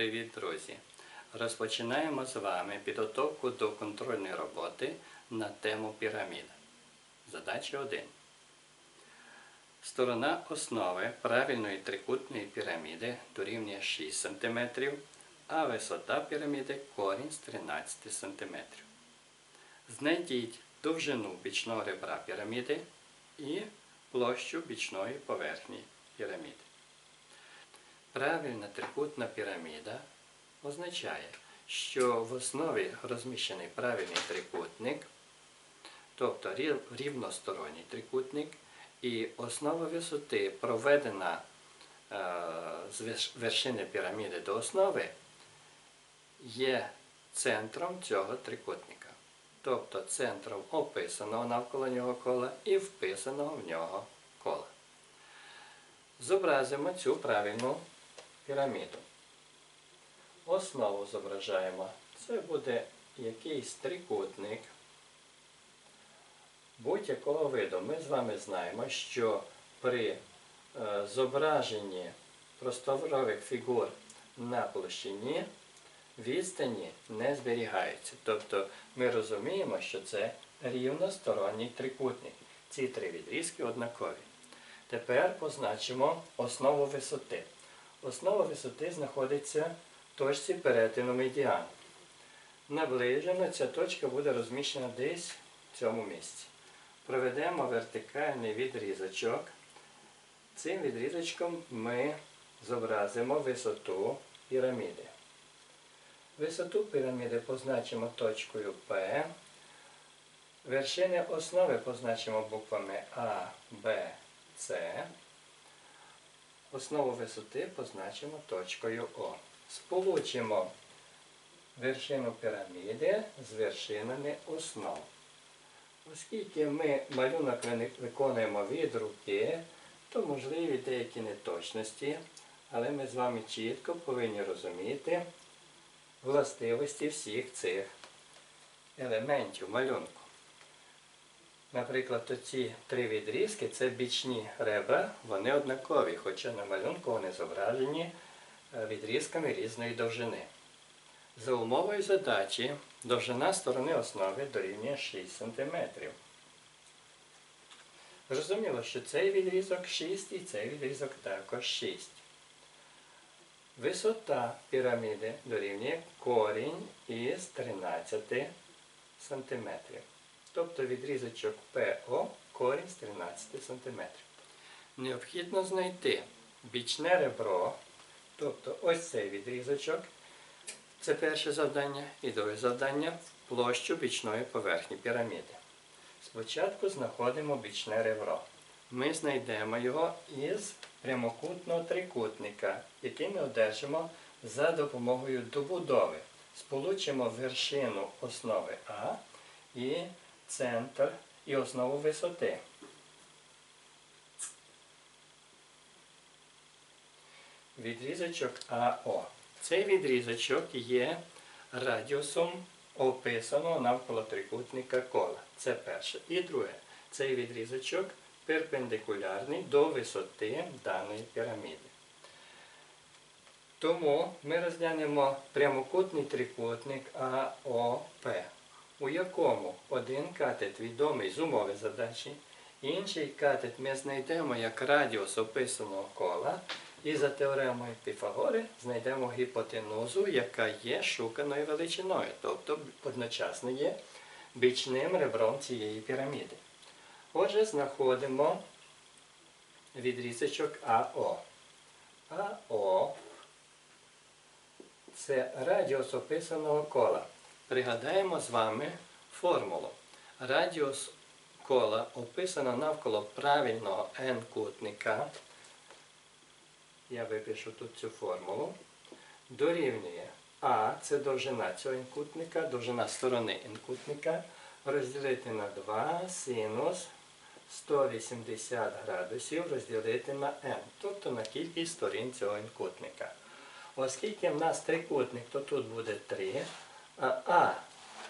Привіт, друзі! Розпочинаємо з вами підготовку до контрольної роботи на тему піраміда. Задача 1. Сторона основи правильної трикутної піраміди дорівнює 6 см, а висота піраміди корінь з 13 см. Знайдіть довжину бічного ребра піраміди і площу бічної поверхні піраміди. Правильна трикутна піраміда означає, що в основі розміщений правильний трикутник, тобто рівносторонній трикутник, і основа висоти проведена е, з вершини піраміди до основи, є центром цього трикутника. Тобто центром описаного навколо нього кола і вписаного в нього кола. Зобразимо цю правильну піраміду. Основу зображаємо. Це буде якийсь трикутник будь-якого виду. Ми з вами знаємо, що при е, зображенні просторових фігур на площині відстані не зберігаються. Тобто ми розуміємо, що це рівносторонній трикутник. Ці три відрізки однакові. Тепер позначимо основу висоти. Основа висоти знаходиться в точці перетину медіану. Наближено ця точка буде розміщена десь в цьому місці. Проведемо вертикальний відрізочок. Цим відрізочком ми зобразимо висоту піраміди. Висоту піраміди позначимо точкою P. Вершини основи позначимо буквами А, Б, С. Основу висоти позначимо точкою О. Сполучимо вершину піраміди з вершинами основ. Оскільки ми малюнок виконуємо від руки, то можливі деякі неточності, але ми з вами чітко повинні розуміти властивості всіх цих елементів малюнку. Наприклад, оці три відрізки це бічні ребра, вони однакові, хоча на малюнку вони зображені е, відрізками різної довжини. За умовою задачі довжина сторони основи дорівнює 6 см. Зрозуміло, що цей відрізок 6 і цей відрізок також 6. Висота піраміди дорівнює корінь із 13 см. Тобто відрізочок ПО корінь з 13 см. Необхідно знайти бічне ребро, тобто ось цей відрізочок. Це перше завдання. І друге завдання площу бічної поверхні піраміди. Спочатку знаходимо бічне ребро. Ми знайдемо його із прямокутного трикутника, який ми одержимо за допомогою добудови. Сполучимо вершину основи А і центр і основу висоти. Відрізочок АО. Цей відрізочок є радіусом описаного навколо трикутника кола. Це перше. І друге. Цей відрізочок перпендикулярний до висоти даної піраміди. Тому ми розглянемо прямокутний трикутник АОП, у якому один катет відомий з умови задачі, інший катет ми знайдемо як радіус описаного кола, і за теоремою Піфагори знайдемо гіпотенузу, яка є шуканою величиною, тобто одночасно є бічним ребром цієї піраміди. Отже, знаходимо відрізочок АО. АО це радіус описаного кола. Пригадаємо з вами формулу. Радіус кола описано навколо правильного n-кутника. Я випишу тут цю формулу. Дорівнює А, це довжина цього n-кутника, довжина сторони n-кутника, розділити на 2 синус 180 градусів розділити на n, тобто на кількість сторін цього n-кутника. Оскільки в нас трикутник, то тут буде 3, а А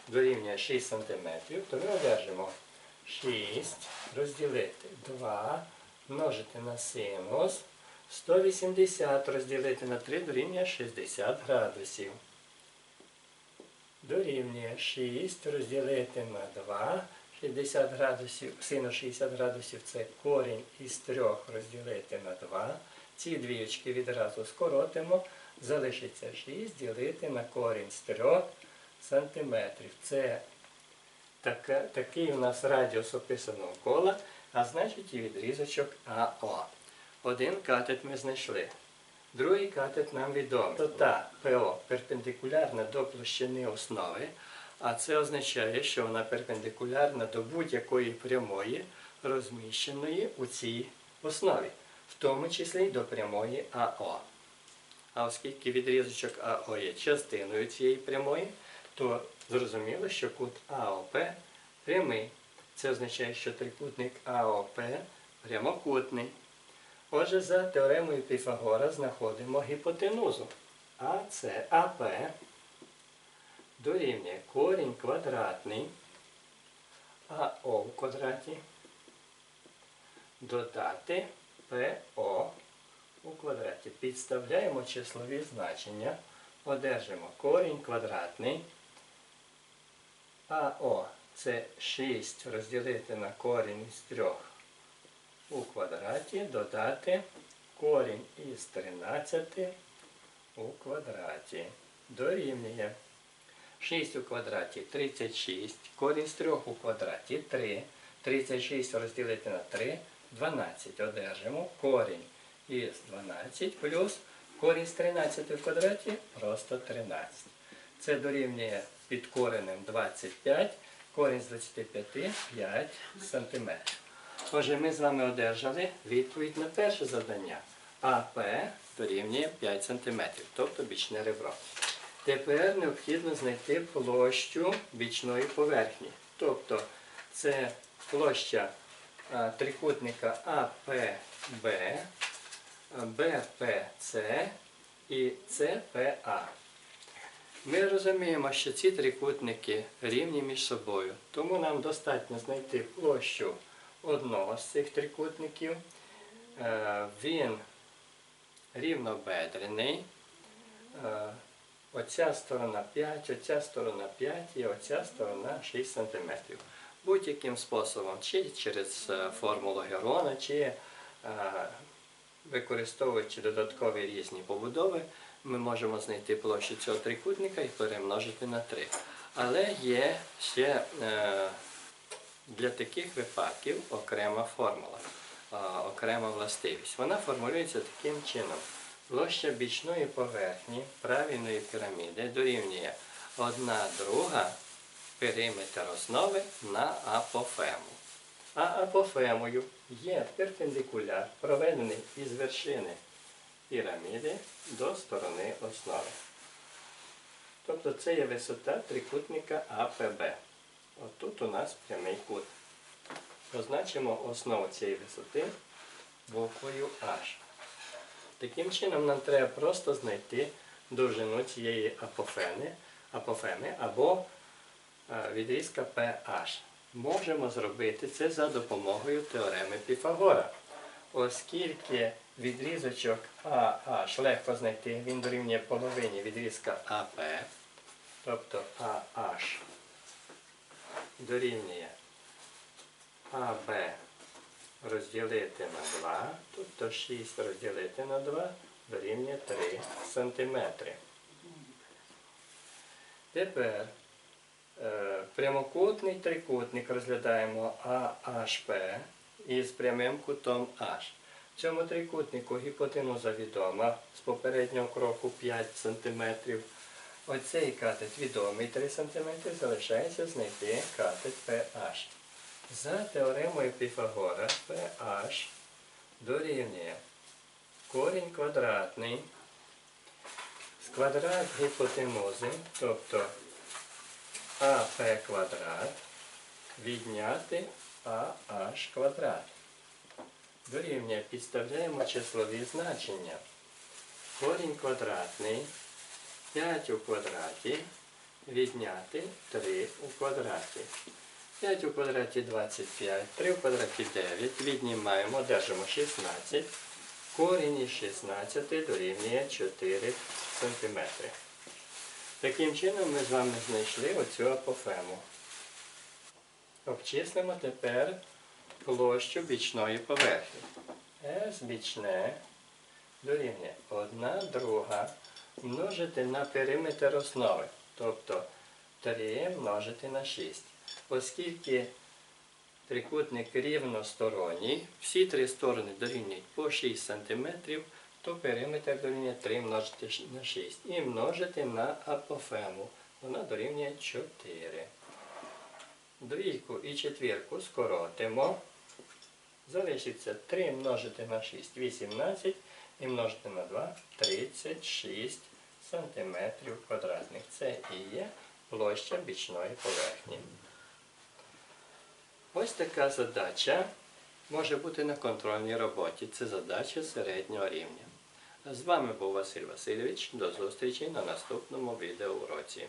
дорівнює 6 см, то ми одержимо 6 розділити 2 множити на синус 180 розділити на 3 дорівнює 60 градусів. Дорівнює 6 розділити на 2. 60 градусів, синус 60 градусів це корінь із 3 розділити на 2. Ці двічки відразу скоротимо. Залишиться 6 ділити на корінь з 3 сантиметрів. Це така, такий у нас радіус описаного кола, а значить і відрізочок АО. Один катет ми знайшли. Другий катет нам відомий. Висота ПО перпендикулярна до площини основи, а це означає, що вона перпендикулярна до будь-якої прямої, розміщеної у цій основі, в тому числі й до прямої АО. А оскільки відрізочок АО є частиною цієї прямої, то зрозуміло, що кут АОП прямий. Це означає, що трикутник АОП прямокутний. Отже, за теоремою Піфагора знаходимо гіпотенузу. АЦ АП дорівнює корінь квадратний АО в квадраті додати ПО у квадраті. Підставляємо числові значення, одержимо корінь квадратний. АО це 6 розділити на корінь із 3 у квадраті, додати корінь із 13 у квадраті. Дорівнює 6 у квадраті 36, корінь з 3 у квадраті 3. 36 розділити на 3, 12 одержимо. Корінь із 12 плюс корінь з 13 в квадраті просто 13. Це дорівнює під коренем 25, корінь з 25 5 см. Отже, ми з вами одержали відповідь на перше завдання. АП дорівнює 5 см, тобто бічне ребро. Тепер необхідно знайти площу бічної поверхні. Тобто це площа трикутника АПБ, БПЦ і ЦПА. Ми розуміємо, що ці трикутники рівні між собою, тому нам достатньо знайти площу одного з цих трикутників. Е, Він рівнобедрений. Е, Оця сторона 5, оця сторона 5 і оця сторона 6 см. Будь-яким способом, чи через е, формулу Герона, чи використовуючи додаткові різні побудови, ми можемо знайти площу цього трикутника і перемножити на 3. Але є ще е, для таких випадків окрема формула, е, окрема властивість. Вона формулюється таким чином. Площа бічної поверхні правильної піраміди дорівнює 1 друга периметр основи на апофему. А апофемою є перпендикуляр, проведений із вершини піраміди до сторони основи. Тобто це є висота трикутника АПБ. Отут у нас прямий кут. Позначимо основу цієї висоти буквою H. Таким чином нам треба просто знайти довжину цієї апофени, апофеми або е, відрізка PH. Можемо зробити це за допомогою теореми Піфагора. Оскільки відрізочок AH легко знайти, він дорівнює половині відрізка АП, тобто AH дорівнює АБ розділити на 2, тобто 6 розділити на 2 дорівнює 3 см. Тепер е, прямокутний трикутник розглядаємо AHP із прямим кутом H. Цьому трикутнику гіпотенуза відома з попереднього кроку 5 см. Оцей катет відомий 3 см, залишається знайти катет PH. За теоремою Піфагора PH дорівнює корінь квадратний з квадрат гіпотенузи, тобто АП квадрат відняти AH квадрат. Дорівнює підставляємо числові значення. Корінь квадратний 5 у квадраті відняти 3 у квадраті. 5 у квадраті 25, 3 у квадраті 9, віднімаємо, одержимо 16. Корінь із 16 дорівнює 4 см. Таким чином ми з вами знайшли оцю апофему. Обчислимо тепер площу бічної поверхні. С бічне дорівнює 1 друга множити на периметр основи, тобто 3 множити на 6. Оскільки трикутник рівносторонній, всі три сторони дорівнюють по 6 см, то периметр дорівнює 3 множити на 6 і множити на апофему. Вона дорівнює 4. Двійку і четвірку скоротимо. Залишиться 3 множити на 6 18 і множити на 2 36 сантиметрів квадратних. Це і є площа бічної поверхні. Ось така задача може бути на контрольній роботі. Це задача середнього рівня. З вами був Василь Васильович. До зустрічі на наступному відеоуроці.